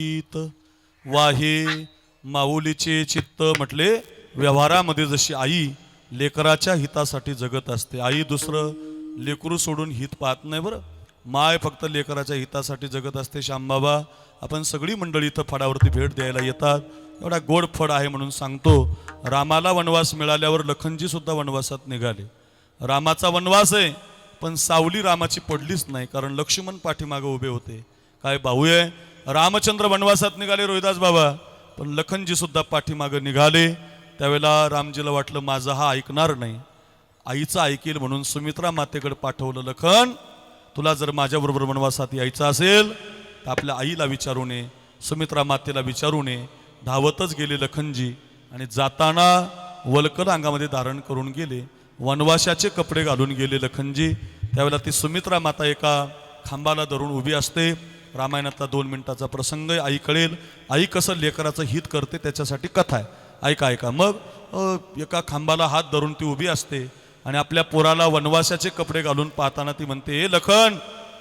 गीत वाहे माऊलीचे चित्त म्हटले व्यवहारामध्ये जशी आई लेकराच्या हितासाठी जगत असते आई दुसरं लेकरू सोडून हित पाहत नाही बरं. माय फक्त लेकराच्या हितासाठी जगत असते श्यामबाबा. आपण सगळी मंडळी इथं फडावरती भेट द्यायला येतात. एवढा गोड फड आहे म्हणून सांगतो रामाला वनवास मिळाल्यावर लखनजी सुद्धा वनवासात निघाले. रामाचा वनवास आहे पण सावली रामाची पडलीच नाही कारण लक्ष्मण पाठीमागं उभे होते. काय भाऊ आहे रामचंद्र वनवासात निघाले रोहिदास बाबा. पण लखनजी सुद्धा पाठीमागे निघाले. त्यावेळेला रामजीला वाटलं माझं हा ऐकणार नाही. आईचं ऐकेल म्हणून सुमित्रा मातेकडे पाठवलं लखन. तुला जर माझ्याबरोबर वनवासात यायचं असेल तर आपल्या आईला विचारू नये सुमित्रा मातेला विचारू नये. धावतच गेले लखनजी आणि जाताना वलकल अंगामध्ये धारण करून गेले. वनवासाचे कपडे घालून गेले लखनजी. त्यावेळेला ती सुमित्रा माता एका खांबाला धरून उभी असते. रामायणातला दोन मिनिटाचा प्रसंग आहे आई कळेल. आई कसं लेकराचं हित करते त्याच्यासाठी कथा आहे. ऐका ऐका. मग एका खांबाला हात धरून ती उभी असते आणि आपल्या पोराला वनवासाचे कपडे घालून पाहताना ती म्हणते हे लखन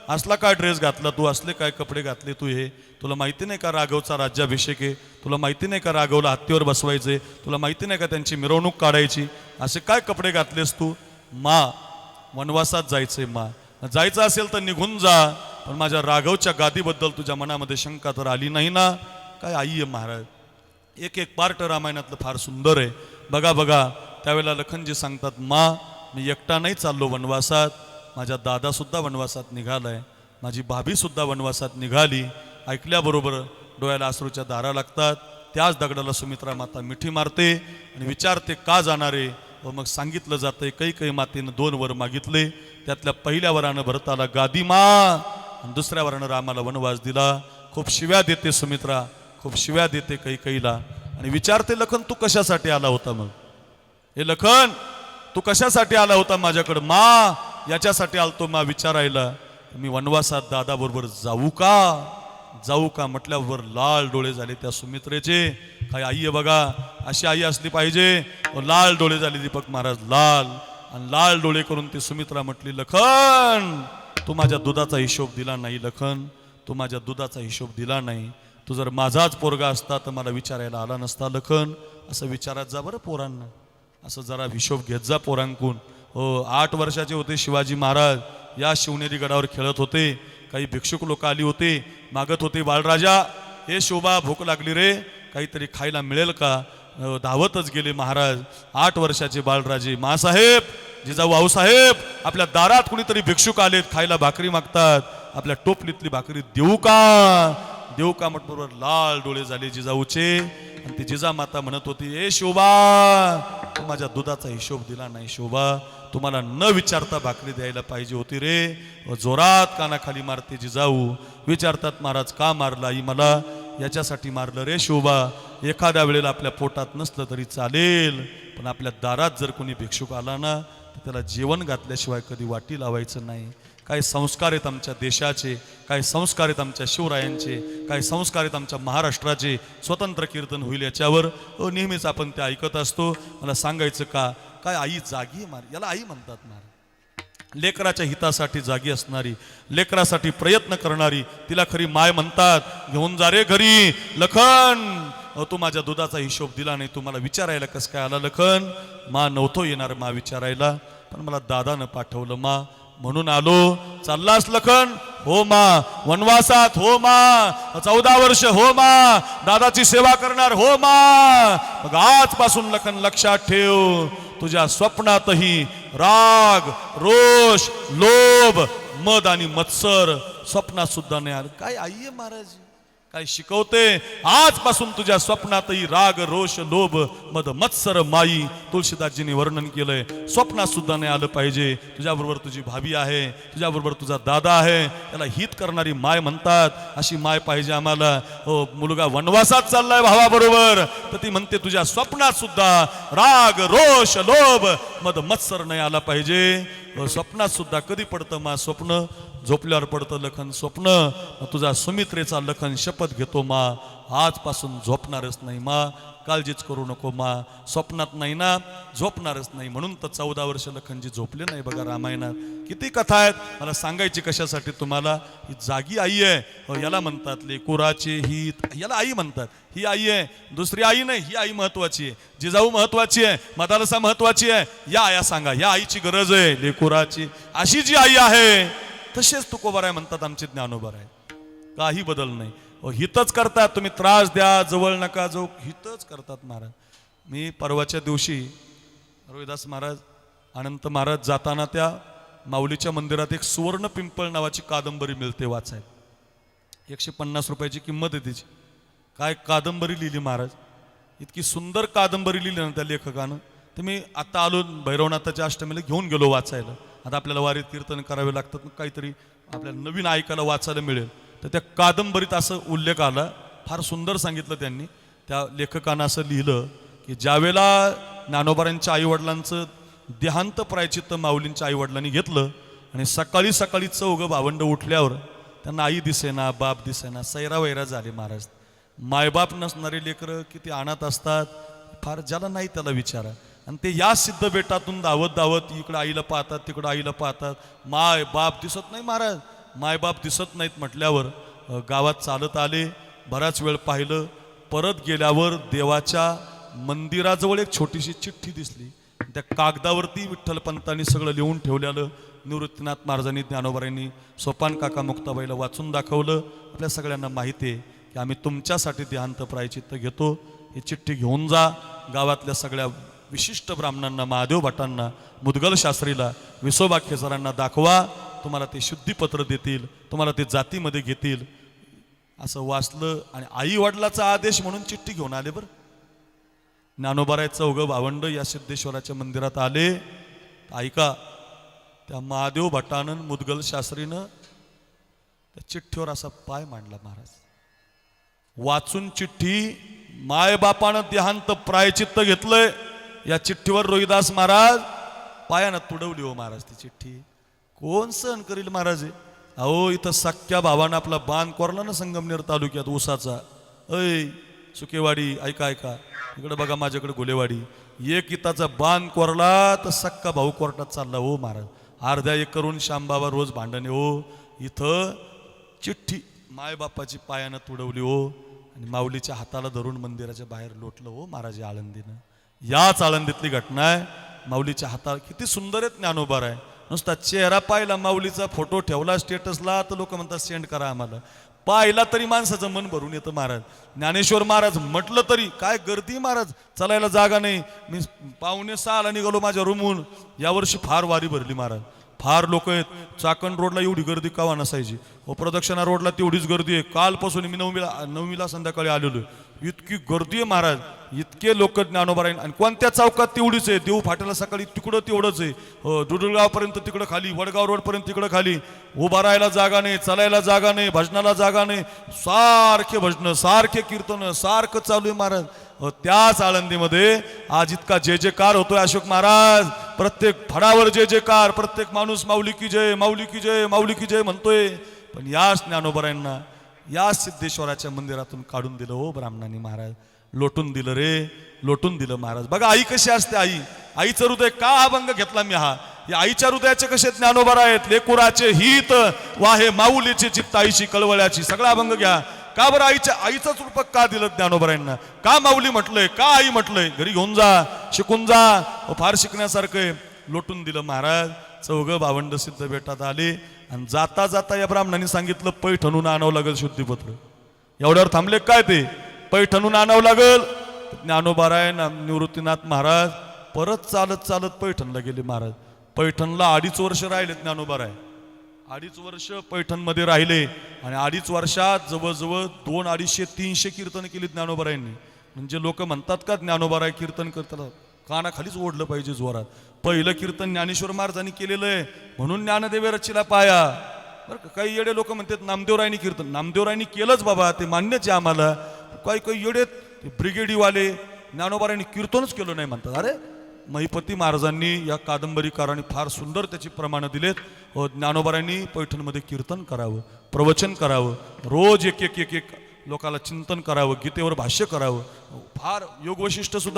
असला काय ड्रेस घातला तू? असले काय कपडे घातले तू हे? तुला माहिती नाही का राघवचा राज्याभिषेक आहे? तुला माहिती नाही का राघवला हत्तीवर बसवायचे तुला माहिती नाही का त्यांची मिरवणूक काढायची? असे काय कपडे घातलेस तू? मा वनवासात जायचंय मा. जायचं असेल तर निघून जा. पण माझ्या राघवच्या गादीबद्दल तुझ्या मनामध्ये शंका तर आली नाही ना? काय आई आहे महाराज? एक एक पार्ट रामायणातलं फार सुंदर आहे. बघा बघा त्यावेळेला लखनजी सांगतात मा मी एकटा नाही चाललो वनवासात. माझ्या दादासुद्धा वनवासात निघालाय. माझी भाभीसुद्धा वनवासात निघाली. ऐकल्याबरोबर डोळ्याला आसरूच्या दारा लागतात. त्याच दगडाला सुमित्रा माता मिठी मारते आणि विचारते का जाणारे व मग सांगितलं जातंय काही काही मातेनं दोन वर मागितले. त्यातल्या पहिल्या वरानं भरताला गादी मा. दुसऱ्या वर्णावर रामाला वनवास दिला. खूप शिव्या देते सुमित्रा खूप शिव्या देते काही कैला आणि विचारते लखन तू कशासाठी आला होता मग? हे लखन तू कशासाठी आला होता माझ्याकडं? मा याच्यासाठी आलतो मा विचारायला. मी वनवासात दादाबरोबर जाऊ का? जाऊ का? म्हटल्यावर लाल डोळे झाले त्या सुमित्रेचे. काय आई आहे बघा अशी आई असली पाहिजे. हो, लाल डोळे झाले दीपक महाराज लाल. आणि लाल डोळे करून ती सुमित्रा म्हटली लखन तू माझ्या दुधाचा हिशोब दिला नाही लखन. तू माझ्या दुधाचा हिशोब दिला नाही. तू जर माझाच पोरगा असता तर मला विचारायला आला नसता लखन. असं विचारात जा बरं पोरांना. असं जरा हिशोब घेत जा पोरांकून. हो आठ वर्षाचे होते शिवाजी महाराज. या शिवनेरी गडावर खेळत होते. काही भिक्षुक लोक आली होते. मागत होते बाळराजा हे शोभा भूक लागली रे. काहीतरी खायला मिळेल का? धावतच गेले महाराज. आठ वर्षाचे बाळराजे. मासाहेब जिजाऊ आऊसाहेब आपल्या दारात कुणीतरी भिक्षुक आलेत खायला भाकरी मागतात आपल्या टोपलीतली भाकरी देऊ का? देऊ का म्हटबरोबर लाल डोळे झाले जिजाऊचे. आणि ती जिजा माता म्हणत होती ए शोभा तू माझ्या दुधाचा हिशोब दिला नाही शोभा. तुम्हाला न विचारता भाकरी द्यायला पाहिजे होती रे. व जोरात कानाखाली मारते जिजाऊ. विचारतात महाराज का मारला आई मला? याच्यासाठी मारलं रे शोभा. एखाद्या वेळेला आपल्या पोटात नसलं तरी चालेल पण आपल्या दारात जर कोणी भिक्षुक आला ना तर त्याला जेवण घातल्याशिवाय कधी वाटी लावायचं नाही. काही संस्कार आहेत आमच्या देशाचे काही संस्कार आहेत आमच्या शिवरायांचे काही संस्कार आहेत आमच्या महाराष्ट्राचे स्वतंत्र कीर्तन होईल याच्यावर नेहमीच आपण ते ऐकत असतो. मला सांगायचं का काय आई जागी मार याला आई म्हणतात मार. लेकराच्या हितासाठी जागी असणारी लेकरासाठी प्रयत्न करणारी तिला खरी माय म्हणतात घेऊन जा रे घरी लखन. अहो, तू माझ्या दुधाचा हिशोब दिला नाही तू मला विचारायला कसं काय आला? लखन मा नव्हतो येणार मा विचारायला पण मला दादानं पाठवलं मा. म्हणून आलो. चाललास लखन? हो मा. वनवासात? हो मा. चौदा वर्ष हो मा. दादाची सेवा करणार? हो मा. मग आजपासून लखन लक्षात ठेव. तुझ्या स्वप्नातही राग रोष लोभ मद आणि मत्सर स्वप्नात सुद्धा नाही आलं. काय आई आहे महाराज? काय शिकवते. आजपासून तुझ्या स्वप्नातही राग रोष लोभ मद मत्सर माई तुळशीदासजींनी वर्णन केलंय. स्वप्नात सुद्धा नाही आलं पाहिजे. तुझ्याबरोबर तुझी भाभी आहे. तुझ्याबरोबर तुझा दादा आहे. त्याला हित करणारी माय म्हणतात. अशी माय पाहिजे आम्हाला. हो मुलगा वनवासात चाललाय भावाबरोबर. तर ती म्हणते तुझ्या स्वप्नात सुद्धा राग रोष लोभ मद मत्सर नाही आला पाहिजे. स्वप्नात सुद्धा कधी पडतं मा स्वप्न? झोपल्यावर पडतं लखन स्वप्न. तुझा सुमित्रेचा लखन शपथ घेतो मा. आजपासून झोपणारच नाही मा. काळजीच करू नको मा. स्वप्नात नाही ना. झोपणारच नाही. म्हणून तर चौदा वर्ष लखनजी झोपले नाही बघा रामायणात. किती कथा आहेत. मला सांगायची कशासाठी तुम्हाला? ही जागी आई आहे. याला म्हणतात लेकुराचे ही याला आई म्हणतात. ही आई आहे. दुसरी आई नाही. ही आई महत्वाची आहे. जिजाऊ महत्वाची आहे. मदारसा महत्वाची आहे. या आया सांगा. या आईची गरज आहे. लेकुराची. अशी जी आई आहे. तसेच तुकोबाराय म्हणतात आमचे ज्ञानोबाराय. काही बदल नाही. हितच करतात. तुम्ही त्रास द्या जवळ नका जो हितच करतात महाराज. मी परवाच्या दिवशी रोहिदास महाराज अनंत महाराज जाताना त्या माऊलीच्या मंदिरात एक सुवर्ण पिंपळ नावाची कादंबरी मिळते वाचायला. एकशे पन्नास रुपयाची किंमत आहे तिची. काय कादंबरी लिहिली महाराज? इतकी सुंदर कादंबरी लिहिली ना त्या लेखकानं. तर मी आता आलो भैरवनाथाच्या अष्टमीला घेऊन गेलो वाचायला. आता आपल्याला वारीत कीर्तन करावे लागतात मग काहीतरी आपल्याला नवीन ऐकायला वाचायला मिळेल. तर त्या कादंबरीत असं उल्लेख आला फार सुंदर सांगितलं त्यांनी. त्या लेखकानं असं लिहिलं की ज्यावेळेला ज्ञानोबारांच्या आईवडिलांचं देहांत प्रायचित्त माऊलींच्या आईवडिलांनी घेतलं आणि सकाळी सकाळी चौघं भावंड उठल्यावर त्यांना आई दिसेना बाप दिसेना सैरा वैरा झाले महाराज. मायबाप नसणारे लेकरं किती अनाथ असतात फार ज्याला नाही त्याला विचारा. आणि ते या सिद्ध बेटातून धावत धावत इकडं आईला पाहतात तिकडं आईला पाहतात. माय बाप दिसत नाही महाराज. मायबाप दिसत नाहीत म्हटल्यावर गावात चालत आले. बराच वेळ पाहिलं परत गेल्यावर देवाच्या मंदिराजवळ एक छोटीशी चिठ्ठी दिसली. त्या कागदावरती विठ्ठलपंतांनी सगळं लिहून ठेवलेलं निवृत्तीनाथ महाराजांनी ज्ञानोबारांनी सोपान काका मुक्ताबाईला वाचून दाखवलं. आपल्या सगळ्यांना माहिती आहे की आम्ही तुमच्यासाठी देहांत प्रायचित्त घेतो. ही चिठ्ठी घेऊन जा. गावातल्या सगळ्या विशिष्ट ब्राह्मणांना महादेव भटांना मुदगल शास्त्रीला विसोबा खेसरांना दाखवा. तुम्हाला ते शुद्धीपत्र देतील तुम्हाला ते जातीमध्ये घेतील. असं वाचलं आणि आई वडिलाचा आदेश म्हणून चिठ्ठी घेऊन आले बरं. ज्ञानोबाराय चौघ भावंड या सिद्धेश्वराच्या मंदिरात आले. ऐका त्या महादेव भटानन मुदगल शास्त्रीनं त्या चिठ्ठीवर असा पाय मांडला महाराज. वाचून चिठ्ठी मायबापानं देहांत प्रायचित्त घेतलंय. या चिठ्ठीवर रोहिदास महाराज पायानं तुडवली हो महाराज ती चिठ्ठी. कोण सहन करील महाराज? अहो इथं सख्या भावानं आपला बांध कोरला ना संगमनेर तालुक्यात ऊसाचा. ऐ सुकेवाडी ऐका ऐका. इकडे बघा माझ्याकडे गुलेवाडी एक इताचा बांध कोरला तर सक्का भाऊ कोर्टात चालला हो महाराज. अर्ध्या एक करून श्यामबाबा रोज भांडणे हो. इथं चिठ्ठी मायबापाची पायानं तुडवली हो. आणि माऊलीच्या हाताला धरून मंदिराच्या बाहेर लोटलं हो महाराज आळंदीनं. याच आळंदीतली घटना आहे. माऊलीच्या हाताला किती सुंदर आहेत ज्ञानोबार आहे. नुसता चेहरा पाहिला माऊलीचा फोटो ठेवला स्टेटसला तर लोक म्हणतात सेंड करा आम्हाला. पाहिला तरी माणसाचं मन भरून येतं महाराज. ज्ञानेश्वर महाराज म्हटलं तरी काय गर्दी महाराज? चालायला जागा नाही. मी पाहुणे सहाला निघालो माझ्या रूमहून. यावर्षी फार वारी भरली महाराज. फार लोक आहेत. चाकण रोडला एवढी गर्दी कावा नसायची व हो, प्रदक्षिणा रोडला तेवढीच गर्दी आहे. कालपासून मी नवमीला नवमीला संध्याकाळी आलेलो आहे. इतकी गर्दी आहे महाराज. इतके लोक ज्ञानोबा राहील आणि कोणत्या चौकात तेवढीच आहे? देऊ फाट्याला सकाळी तिकडं तेवढंच आहे. हो, दुडुळगावपर्यंत तिकडं खाली वडगाव रोडपर्यंत तिकडं खाली. उभा राहायला जागा नाही चालायला जागा नाही भजनाला जागा नाही. सारखे भजनं सारखे कीर्तन सारखं चालू आहे महाराज. हो, त्याच आळंदीमध्ये आज इतका जे कार होतोय अशोक महाराज प्रत्येक फडावर जे कार प्रत्येक माणूस माऊली की जय माऊली की जय माऊली की जय म्हणतोय. पण याच ज्ञानोबरायांना या सिद्धेश्वराच्या मंदिरातून काढून दिलं हो ब्राह्मणांनी महाराज. लोटून दिलं रे लोटून दिलं महाराज. बघा आई कशी असते आई. आईचं हृदय का हा भंग घेतला मी हा? या आईच्या हृदयाचे कसे ज्ञानोबर आहेत? लेकुराचे हित वाहे माऊलीचे चित्त आईची कळवळ्याची. सगळा भंग घ्या. का बरं आईच्या आईचंच रूपक का दिलं ज्ञानोबरायांना का माऊली म्हटलंय? का आई म्हटलंय? घरी घेऊन जा शिकून जा. फार शिकण्यासारखं आहे. लोटून दिलं महाराज. चौघ भावंड सिद्ध बेटात आले. आणि जाता जाता या ब्राह्मणांनी सांगितलं पैठणून आणावं लागेल शुद्धीपत्र एवढ्यावर थांबले काय ते? पैठणून आणावं लागल. ज्ञानोबाराय निवृत्तीनाथ महाराज परत चालत चालत पैठणला गेले महाराज. पैठणला अडीच वर्ष राहिले ज्ञानोबाराय अडीच वर्ष पैठणमध्ये राहिले आणि अडीच वर्षात जवळजवळ दोन अडीचशे तीनशे कीर्तन केली ज्ञानोबारायांनी. म्हणजे लोक म्हणतात का ज्ञानोबाराय कीर्तन करतात कानाखालीच ओढलं पाहिजे जोरात. पहिलं कीर्तन ज्ञानेश्वर महाराजांनी केलेलं आहे म्हणून ज्ञानदेवे रचिला पाया. बरं का काही येडे लोक म्हणतात नामदेवरायनी कीर्तन. नामदेवरायनी केलंच बाबा ते मान्यच आहे आम्हाला. काही काही येडे ब्रिगेडीवाले ज्ञानोबारायनी कीर्तनच केलं नाही म्हणतात. अरे महिपती महाराजांनी या कादंबरीकारांनी फार सुंदर त्याची प्रमाणं दिलेत. हो, व ज्ञानोबारांनी पैठणमध्ये कीर्तन करावं प्रवचन करावं रोज एक एक एक एक लोकाला चिंतन करावं गीतेवर भाष्य करावं. फार योग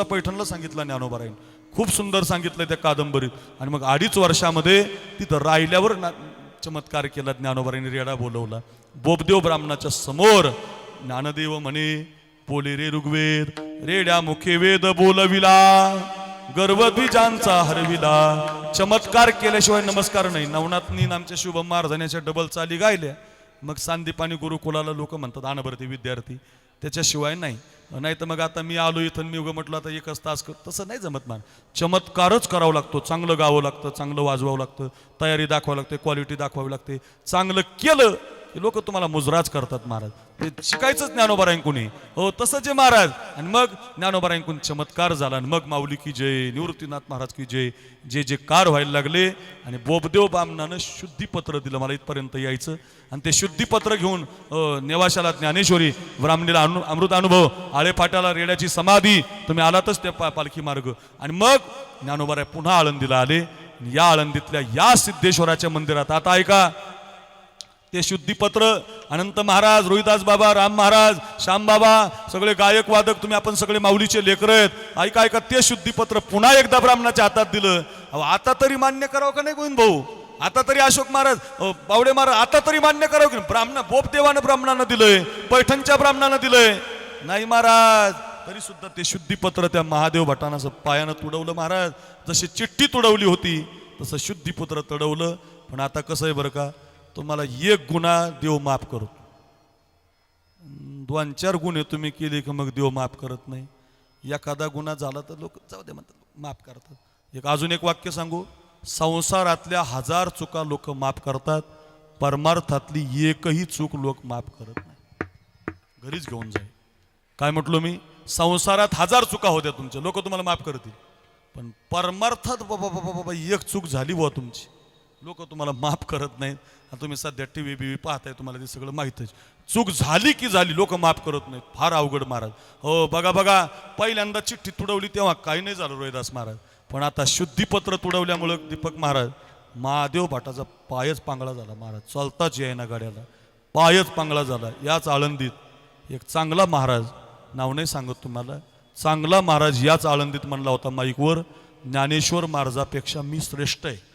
पैठणला सांगितलं ज्ञानोबारायने. खूप सुंदर सांगितलं त्या कादंबरीत. आणि मग अडीच वर्षामध्ये तिथं राहिल्यावर ना चमत्कार केला ज्ञानोबारांनी रेडा बोलवला. बोबदेव ब्राह्मणाच्या समोर ज्ञानदेव म्हणे बोले रे ऋग्वेद रेड्या मुखे वेद बोलविला. गर्वद्विजांचा हरविला. चमत्कार केल्याशिवाय नमस्कार नाही. नवनाथनी आमच्या शुभम महाराजांच्या डबल चाली गायल्या मग सांदीपाणी गुरुकुलाला लोक म्हणतात आणभरती विद्यार्थी. त्याच्याशिवाय नाही. नाही तर मग आता मी आलो इथं मी उगं म्हटलं आता एकच तास कर. तसं नाही जमत मान चमत्कारच करावं लागतो. चांगलं गावं लागतं चांगलं वाजवावं लागतं. तयारी दाखवावी लागते क्वालिटी दाखवावी लागते. चांगलं केलं लोक तुम्हाला मुजराज करतात महाराज. ते शिकायचंच ज्ञानोबारायंकुनी हो तसं जे महाराज. आणि मग ज्ञानोबारायंकून चमत्कार झाला आणि मग माऊली की जय निवृत्तीनाथ महाराज की जय जे जे कार व्हायला लागले आणि बोबदेव बामनानं शुद्धीपत्र दिलं. मला इथपर्यंत यायचं. आणि ते शुद्धीपत्र घेऊन नेवाशाला ज्ञानेश्वरी ब्राह्मणीला अनु अमृत अनुभव आळेफाट्याला रेड्याची समाधी तुम्ही आलातच त्या पा पालखी मार्ग. आणि मग ज्ञानोबाराय पुन्हा आळंदीला आले. या आळंदीतल्या या सिद्धेश्वराच्या मंदिरात आता ऐका ते शुद्धीपत्र अनंत महाराज रोहिदास बाबा राम महाराज श्याम बाबा सगळे गायक वादक तुम्ही आपण सगळे माऊलीचे लेकर आहेत. ऐका ऐका ते शुद्धीपत्र पुन्हा एकदा ब्राह्मणाच्या हातात दिलं. अहो आता तरी मान्य करावं का नाही गोविंद भाऊ? आता तरी अशोक महाराज बावडे महाराज आता तरी मान्य करावं की ब्राह्मण बोपदेवानं ब्राह्मणानं दिलंय पैठणच्या ब्राह्मणानं दिलंय. नाही महाराज तरी सुद्धा ते शुद्धीपत्र त्या महादेव भटानाचं पायानं तुडवलं महाराज. जशी चिठ्ठी तुडवली होती तसं शुद्धीपत्र तडवलं. पण आता कसं आहे बरं का तुम्हाला एक गुन्हा देव माफ करतो. दोन चार गुन्हे तुम्ही केले की मग देव माफ करत नाही. एखादा गुन्हा झाला तर लोक जाऊ दे म्हणतात माफ करतात. एक अजून एक वाक्य सांगू. संसारातल्या हजार चुका लोक माफ करतात परमार्थातली एकही चूक लोक माफ करत नाही. घरीच घेऊन जाईल काय म्हटलो मी? संसारात हजार चुका होत्या तुमच्या लोक तुम्हाला माफ करतील. पण परमार्थात बाबा बाबा बाबा एक चूक झाली बुवा तुमची. लोक तुम्हाला माफ करत नाहीत. तुम्ही सध्या टी व्ही बी पाहताय तुम्हाला ते सगळं माहीतच चूक झाली की झाली लोक माफ करत नाहीत. फार अवघड महाराज. हो बघा बघा. पहिल्यांदा चिठ्ठी तुडवली तेव्हा काही नाही झालं रोहिदास महाराज. पण आता शुद्धीपत्र तुडवल्यामुळं दीपक महाराज महादेव भाटाचा पायच पांगळा झाला महाराज. चालताच येईना गाड्याला. पायच पांगळा झाला. याच आळंदीत एक चांगला महाराज नाव नाही सांगत तुम्हाला चांगला महाराज याच आळंदीत म्हणला होता माईकवर ज्ञानेश्वर महाराजापेक्षा मी श्रेष्ठ आहे.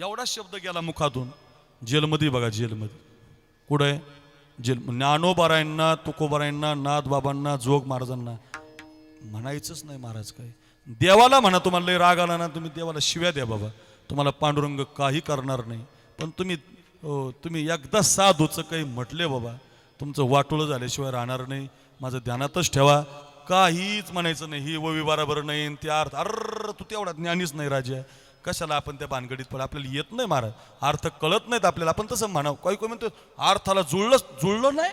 एवढा शब्द गेला मुखातून. जेलमध्ये बघा जेलमध्ये. कुठं आहे? जेल ज्ञानोबारायांना तुकोबारायांना नाथबाबांना जोग महाराजांना. म्हणायचंच नाही महाराज काय देवाला म्हणा तुम्हाला लई राग आला ना तुम्ही देवाला शिव्या द्या बाबा. तुम्हाला पांडुरंग काही करणार नाही. पण तुम्ही तुम्ही एकदा साधूचं काही म्हटले बाबा तुमचं वाटोळं झाल्याशिवाय राहणार नाही. माझं ध्यानातच ठेवा. काहीच म्हणायचं नाही. ही ववी बराबर नाही त्या ते अर्थ अर्र तू तेवढा ज्ञानीच नाही राजा. कशाला आपण त्या भानगडीत पण आपल्याला येत नाही महाराज अर्थ कळत नाहीत आपल्याला. आपण तसं म्हणावं. काही कोणी म्हणतो अर्थाला जुळलं जुळलं नाही?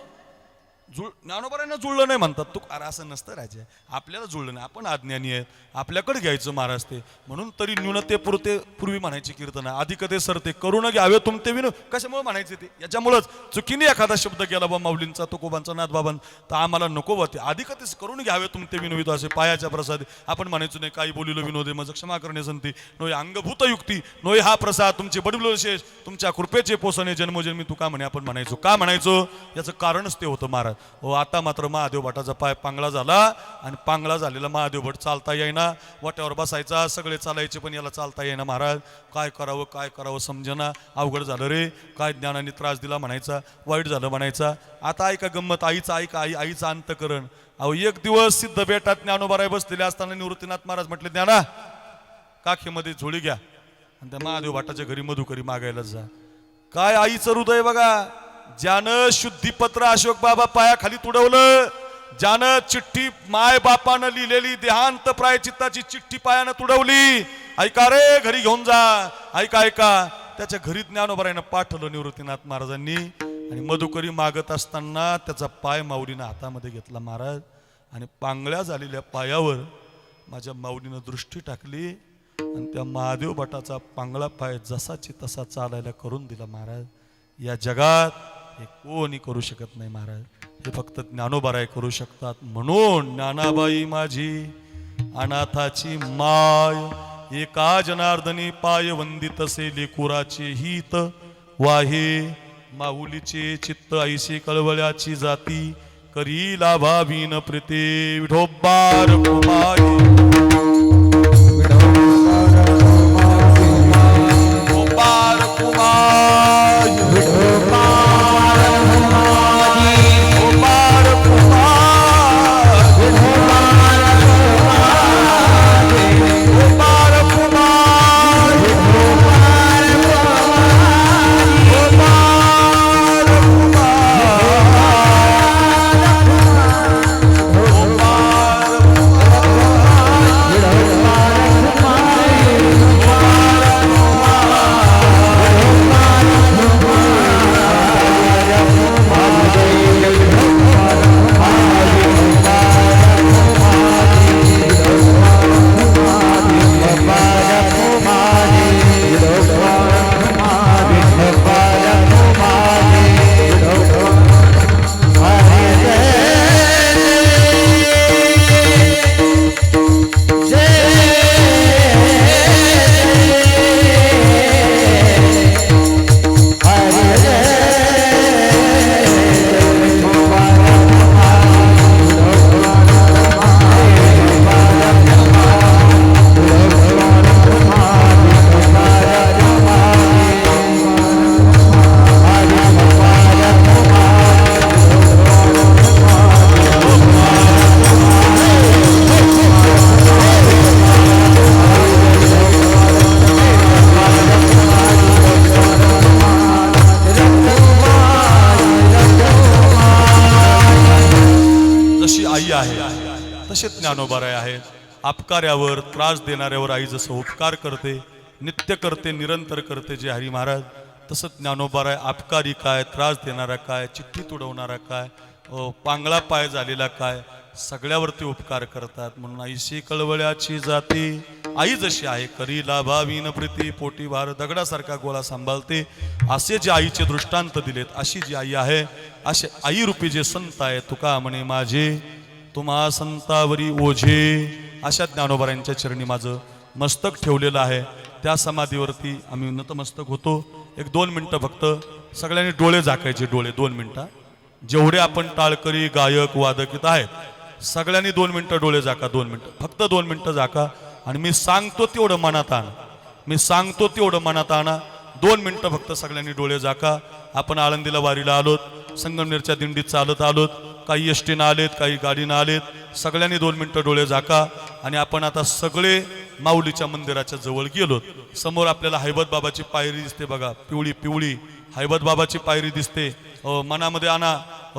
जुळ ज्ञानोबरांना जुळलं नाही म्हणतात. तू अरे असं नसतं राजे. आपल्याला जुळलं नाही. आपण अज्ञानी आहेत. आपल्याकडे घ्यायचं महाराज ते. म्हणून तरी न्यूनते पुरते पूर्वी म्हणायची कीर्तन. अधिकते सरते करून घ्यावे तुमते विनो. कशामुळे म्हणायचे ते? याच्यामुळंच. चुकीने एखादा शब्द गेला बा माऊलींचा तुकोबांचा नाथबाबां तर आम्हाला नको बा ते. अधिकतेच करून घ्यावे तुमते विनोवित असे पायाच्या प्रसाद. आपण म्हणायचो नाही काही बोलिलो विनोदे माझं क्षमा करणे संती. नोय अंगभूत युक्ती. नोय हा प्रसाद तुमचे बडविलो विशेष तुमच्या कृपेचे पोसणे जन्मोजन्मी तू का म्हणे? आपण म्हणायचो. का म्हणायचो? याचं कारणच ते होतं महाराज. हो आता मात्र महादेव भटाचा पाय पांगळा झाला आणि पांगळा झालेला महादेव भट चालता येईना. वाट्यावर बसायचा सगळे चालायचे पण याला चालता येईना महाराज. काय करावं काय करावं समजेना. अवघड झालं रे. काय ज्ञानाने त्रास दिला म्हणायचा वाईट झालं म्हणायचा. आता ऐका गंमत आईचं ऐका आई आईचं अंतकरण. अहो एक दिवस सिद्ध बेटात ज्ञानोबाराय बसलेले असताना निवृत्तीनाथ महाराज म्हटले ज्ञाना काखेमध्ये झोळी घ्या. आणि त्या महादेव भटाच्या घरी मधुकरी मागायला जा. काय आईचं हृदय बघा. ज्यानं शुद्धीपत्र अशोक बाबा पायाखाली तुडवलं ज्यानं चिठ्ठी माय बापानं लिहिलेली देहांत प्रायचित्ताची चिठ्ठी पायानं तुडवली ऐका रे घरी घेऊन जा ऐका ऐका. त्याच्या घरी ज्ञानोबरायनं पाठवलं निवृत्तीनाथ महाराजांनी आणि मधुकरी मागत असताना त्याचा पाय माऊलीनं हातामध्ये घेतला महाराज आणि पांगळ्या झालेल्या पायावर माझ्या माऊलीनं दृष्टी टाकली आणि त्या महादेव भटाचा पांगळा पाय जसाची तसा चालायला करून दिला महाराज. या जगात हे कोणी करू शकत नाही महाराज? हे फक्त ज्ञानोबाराय करू शकतात. म्हणून ज्ञानाबाई माझी अनाथाची माय एका जनार्दनी पाय वंदितसे लेकुराचे हित वाहे. माऊलीचे चित्त ऐसे कळवळ्याची जाती करी लाभावीन प्रीते विठोबार कुमारी. उपकार्यावर त्रास देणाऱ्यावर आई जसं उपकार करते नित्य करते निरंतर करते जे हरी महाराज तसंच ज्ञानोबाराय आपकारी काय त्रास देणारा काय चिठ्ठी तुडवणारा काय पांगळा पाय झालेला काय सगळ्यावरती उपकार करतात. म्हणून आईशी कळवळ्याची जाती आई जशी आहे करी लाभावीन प्रीती पोटी भार दगडासारखा गोळा सांभाळते. असे जे आईचे दृष्टांत दिलेत अशी जी आई आहे असे आई रूपी जे संत आहे तुका म्हणे माझे तुम्हा संतावरी ओझे अशा ज्ञानोबारांच्या चरणी माझं मस्तक ठेवलेलं आहे. त्या समाधीवरती आम्ही नतमस्तक होतो. एक दोन मिनटं फक्त सगळ्यांनी डोळे झाकायचे डोळे दोन मिनटं. जेवढे आपण टाळकरी गायक वादक इथं आहेत सगळ्यांनी दोन मिनटं डोळे झाका दोन मिनटं. फक्त दोन मिनटं झाका आणि मी सांगतो तेवढं मनात आणा. मी सांगतो तेवढं मनात आणा. दोन मिनटं फक्त सगळ्यांनी डोळे झाका. आपण आळंदीला वारीला आलोत. संगमनेरच्या दिंडीत चालत आलोत. काही एस टीनं आलेत काही गाडीनं आलेत सगळ्यांनी दोन मिनटं डोळे झाका आणि आपण आता सगळे माऊलीच्या मंदिराच्या जवळ गेलो. समोर आपल्याला हैबत बाबाची पायरी दिसते बघा. पिवळी पिवळी. हैबत बाबाची पायरी दिसते. मनामध्ये आणा.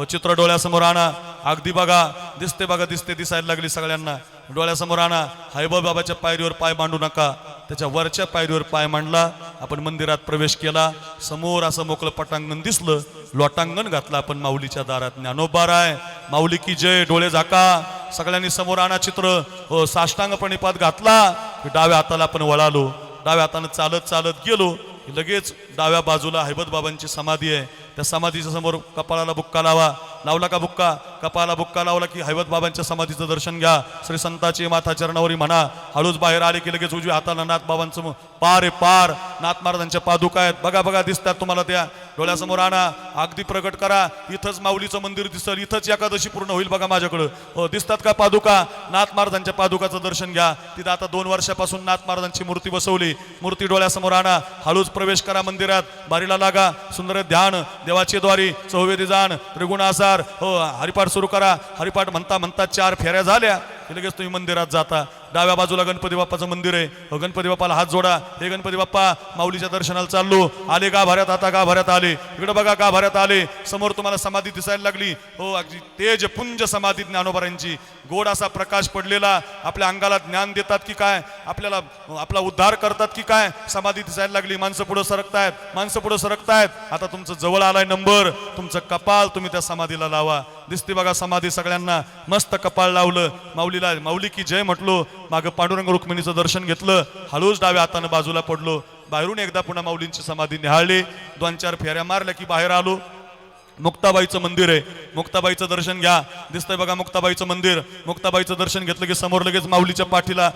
चित्र डोळ्यासमोर आणा. अगदी बघा. दिसते बघा दिसते दिसायला लागली सगळ्यांना. डोळ्यासमोर आणा. हैबत बाबाच्या पायरीवर पाय मांडू नका. त्याच्या वरच्या पायरीवर पाय मांडला. आपण मंदिरात प्रवेश केला. समोर असं मोकळं पटांगण दिसलं. लोटांगण घातलं आपण माऊलीच्या दारात. ज्ञानोबार आहे माऊली की जय डोळे झाका. सगळ्यांनी समोर आणा चित्र. हो साष्टांग प्रणिपात घातला. डाव्या हाताला आपण वळालो. डाव्या हातानं चालत चालत गेलो. लगेच डाव्या बाजूला हैबत बाबांची समाधी आहे. त्या समाधीच्या समोर कपाळाला बुक्का लावा. लावला का बुक्का? कपाला बुक्का लावला की हैवत बाबांच्या समाधीचं दर्शन घ्या. श्री संताची माथा चरणावरी म्हणा. हळूच बाहेर आले की लगेच उजवी हाताला नाथ बाबांचं पार आहे पार. नाथ महाराजांच्या पादुका आहेत. बघा बघा दिसतात तुम्हाला त्या. डोळ्यासमोर आणा. अगदी प्रगट करा. इथंच माऊलीचं मंदिर दिसल. इथंच एकादशी पूर्ण होईल बघा माझ्याकडं. हो दिसतात का पादुका? नाथ महाराजांच्या पादुकाचं दर्शन घ्या. तिथं आता दोन वर्षापासून नाथ महाराजांची मूर्ती बसवली. मूर्ती डोळ्यासमोर आणा. हळूच प्रवेश करा मंदिरात. बारीला लागा. सुंदर ध्यान. देवाची द्वारी चौवेदी जाण. त्रिगुण आसार. हो हरिपाठ सुरू करा. हरिपाठ म्हणता म्हणता चार फेऱ्या झाल्या. की लगेच तुम्ही मंदिरात जाता. डाव्या बाजूला गणपती बाप्पाचं मंदिर आहे. हो, गणपती बाप्पाला हात जोडा. हे गणपती बाप्पा माऊलीच्या दर्शनाला चाललो. आले गाभाऱ्यात आता गाभाऱ्यात आले. इकडे बघा गाभाऱ्यात आले. समोर तुम्हाला समाधी दिसायला लागली. हो अगदी तेज पुंज समाधी ज्ञानोबारांची गोड असा प्रकाश पडलेला. आपल्या अंगाला ज्ञान देतात की काय? आपल्याला आपला उद्धार करतात की काय? समाधी दिसायला लागली. माणसं पुढे सरकतायत. माणसं पुढे सरकतायत. आता तुमचं जवळ आलाय नंबर. तुमचं कपाल तुम्ही त्या समाधीला लावा. दिसते बघा समाधी सगळ्यांना. मस्त कपाळ लावलं. माऊलीला माऊली की जय म्हटलो. मागं पांडुरंग रुक्मिणीचं दर्शन घेतलं. हळूच डाव्या हातानं बाजूला पडलो. बाहेरून एकदा पुन्हा माऊलींची समाधी निहाळली. दोन चार फेऱ्या मारल्या की बाहेर आलो. मुक्ताबाईचं मंदिर आहे. मुक्ताबाईचं दर्शन घ्या. दिसतंय बघा मुक्ताबाईचं मंदिर. मुक्ताबाईचं दर्शन घेतलं की समोर लगेच माऊलीच्या पाठीला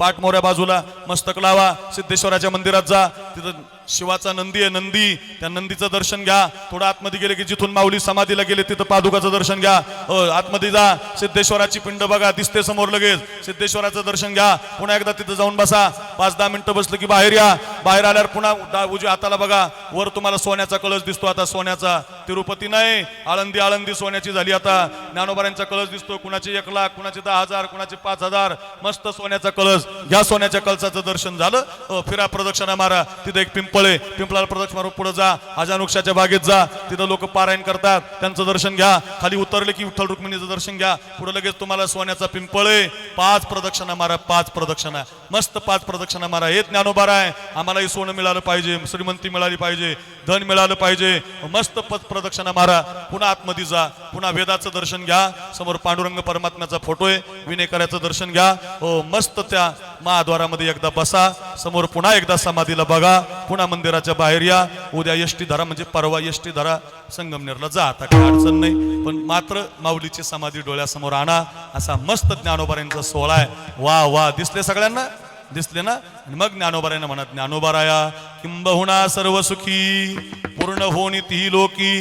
पाठमोऱ्या बाजूला मस्तक लावा. सिद्धेश्वराच्या मंदिरात जा. तिथं शिवाचा नंदी आहे नंदी. त्या नंदीचं दर्शन घ्या. थोडं आतमध्ये गेले की जिथून माऊली समाधीला गेले तिथं पादुकाचं दर्शन घ्या. हो, आतमध्ये जा. सिद्धेश्वराची पिंड बघा दिसते समोर लगेच. सिद्धेश्वराचं दर्शन घ्या. पुन्हा एकदा तिथं जाऊन बसा. पाच दहा मिनिटं बसलं की बाहेर या. बाहेर आल्यावर पुन्हा उजव्या हाताला बघा. वर तुम्हाला सोन्याचा कळस दिसतो आता सोन्याचा. तिरुपती नाही. आळंदी आळंदी सोन्याची झाली आता. ज्ञानोबारांचा कळस दिसतो. कुणाचे एक लाख कुणाचे दहा हजार कुणाचे पाच हजार. मस्त सोन्याचा कळस घ्या सोन्याच्या कळसाचं दर्शन झालं. हो, फिरा प्रदक्षिणा मारा. तिथे एक पिंप आहे पिंपळाला प्रदक्षिणा मारून पुढे जा. अजानुक्षाच्या बागेत जा. तिथं लोक पारायण करतात. त्यांचं दर्शन घ्या. खाली उतरले की विठ्ठल रुक्मिणीचं दर्शन घ्या. पुढे लगेच तुम्हाला सोन्याचा पिंपळ आहे. पाच प्रदक्षिणा मारा. पाच प्रदक्षिणा. मस्त पाच प्रदक्षिणा मारा. हे ज्ञानोबार आहे आम्हालाही सोनं मिळालं पाहिजे. श्रीमंती मिळाली पाहिजे. धन मिळालं पाहिजे. मस्त पद प्रदक्षिणा मारा. पुन्हा आतमध्ये जा. पुन्हा वेदाचं दर्शन घ्या. समोर पांडुरंग परमात्म्याचा फोटो आहे. विनेकराचं दर्शन घ्या. हो मस्त त्या महाद्वारामध्ये एकदा बसा समोर पुन्हा एकदा समाधीला बघा पुन्हा मंदिराच्या बाहेर या. उद्या यष्टी धरा म्हणजे परवा यष्टी धरा संगमनेरला जा. आता काही अडचण नाही. पण मात्र माऊलीची समाधी डोळ्यासमोर आणा. असा मस्त ज्ञानोबाऱ्यांचा सोहळा आहे. वा वा दिसले सगळ्यांना? दिसले ना? मग ज्ञानोबारायनं म्हणत ज्ञानोबाराया किंबहुना सर्व सुखी पूर्ण होणी ती लोकी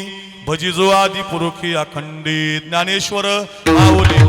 भजी जो आदी पुरुखी अखंडित ज्ञानेश्वर माऊली